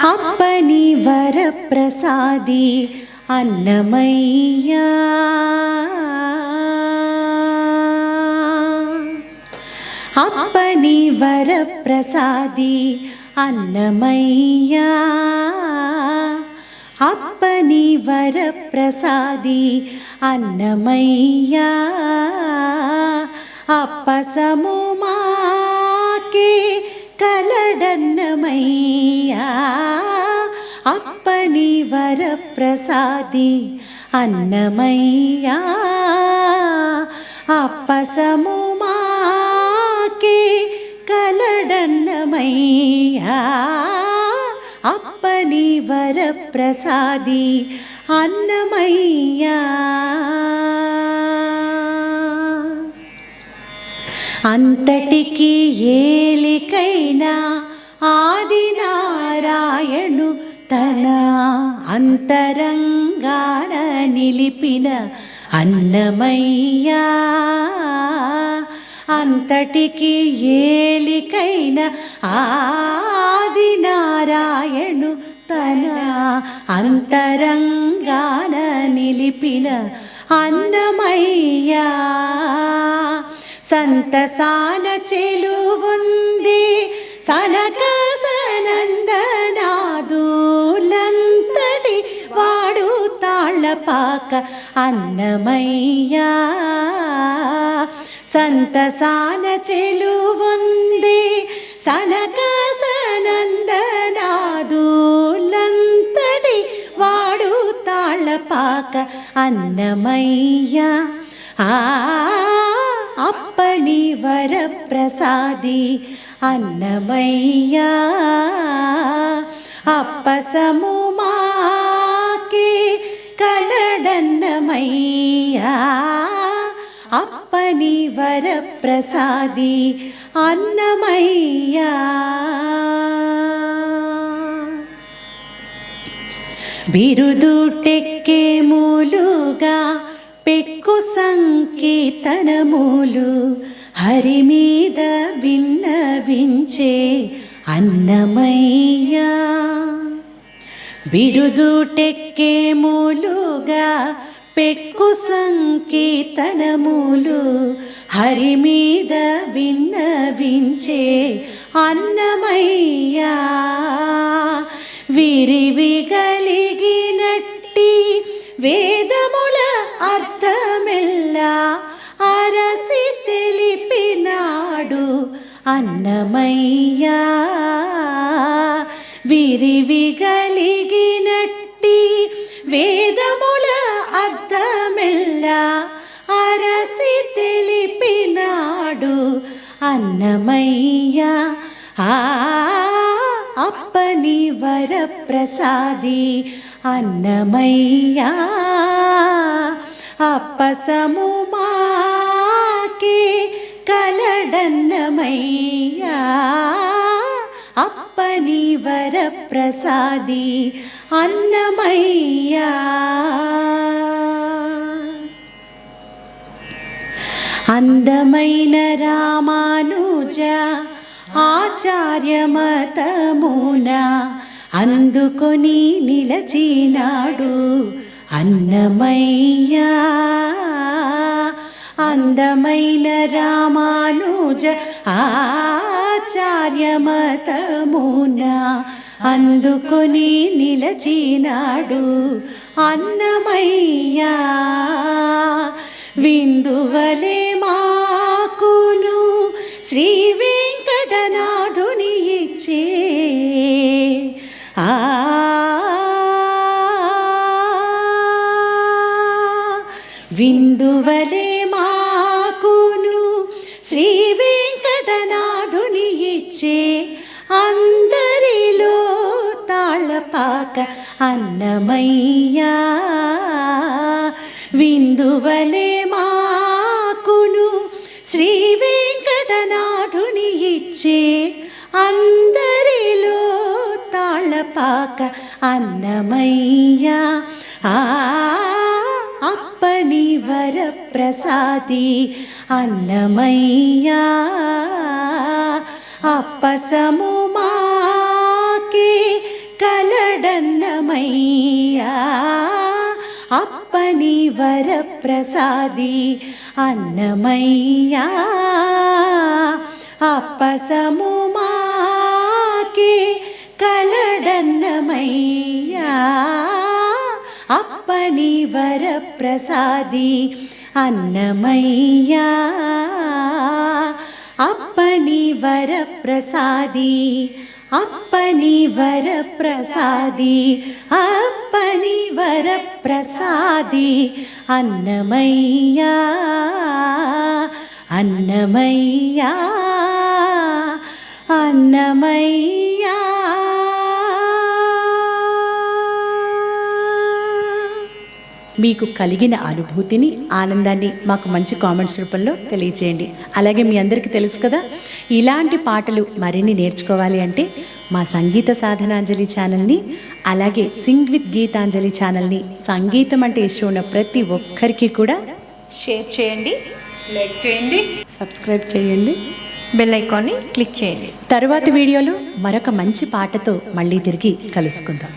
అప్పని వరప్రసాది అన్నమయ్యా. అప్పని వరప్రసాది అన్నమయ్యా. అప్పని వరప్రసాది అన్నమయ్యా. అప్పసము మాకే కలడన్నమయ్యా. అప్పని వరప్రసాది అన్నమయ్యా. అప్పసము మాకే కలడన్నమయ్యా. అప్పని వరప్రసాది అన్నమయ్యా. అంతటికి ఏలికైనా ఆది నారాయణు తన అంతరంగాన నిలిపిన అన్నమయ్యా. అంతటికి ఏలికైన ఆది నారాయణు తన అంతరంగాన నిలిపిన అన్నమయ్యా. సంతసాన చెలువుంది. సనక సనందనాదులంతటి వాడు తాళ్ళపాక అన్నమయ్యా. సంతసాన చెలువుంది. సనక సనందనాదులంతటి వాడు తాళ్ళపాక అన్నమయ్యా. ఆ అప్పని వరప్రసాది అన్నమయ్యా అప్పసము మాకే కలడన్నమయ్యా అప్పని వరప్రసాది అన్నమయ్యా బిరుదుటెక్కే మూలుగా పెక్కు సంకీర్తనములు హరి మీద విన్నవించే అన్నమయ్యా బిరుదుటెక్కే మూలుగా పెక్కు సంకీర్తనములు హరి మీద విన్నవించే అన్నమయ్యా విరివి కలిగినట్టి వేదముల అర్థమెల్లా అరసి తెలిపినాడు అన్నమయ్యా. విరివి కలిగినట్టి వేదముల అర్థమెల్లా అరసి తెలిపినాడు అన్నమయ్యా. ఆ అప్పని వరప్రసాది అన్నమయ్యా. అప్పసము మాకే కలడన్నమయ్యా. అప్పని వరప్రసాది అన్నమయ్యా. అందమైన రామానుజ ఆచార్యమతమున అందుకొని నిలచినాడు. అన్నమయ్యా అందమైన రామానుజ ఆచార్యమతమున అందుకొని నిలచినాడు అన్నమయ్యా. విందువలే విందువలే మాకును. శ్రీ వెంకటనాథుని ఇచ్చే అందరిలో తాళపాక అన్నమయ్యా. విందువలే మాకును. శ్రీ వెంకటనాథుని ఇచ్చే అందరిలో తాళపాక అన్నమయ్యా. ఆ అప్పని వరప్రసాది అన్నమయ్యా అప్పసము మాకే కలడన్నమయ్యా అప్పని వరప్రసాది అన్నమయ్యా అప్పసము మాకే కలడన్నమయ్యా. అప్పని వరప్రసాది అన్నమయ్యా అప్పని వరప్రసాది అప్పని వరప్రసాది అప్పని వరప్రసాది అన్నమయ్యా అన్నమయ్యా అన్నమయ్యా మీకు కలిగిన అనుభూతిని ఆనందాన్ని మాకు మంచి కామెంట్స్ రూపంలో తెలియచేయండి. అలాగే మీ అందరికీ తెలుసు కదా ఇలాంటి పాటలు మరిన్ని నేర్చుకోవాలి అంటే మా సంగీత సాధనాంజలి ఛానల్ని అలాగే సింగ్ విత్ గీతాంజలి ఛానల్ని సంగీతం అంటే ఇష్టం ఉన్న ప్రతి ఒక్కరికి కూడా షేర్ చేయండి లైక్ చేయండి సబ్స్క్రైబ్ చేయండి. బెల్ ఐకాన్ని క్లిక్ చేయండి. తరువాతి వీడియోలో మరొక మంచి పాటతో మళ్ళీ తిరిగి కలుసుకుందాం.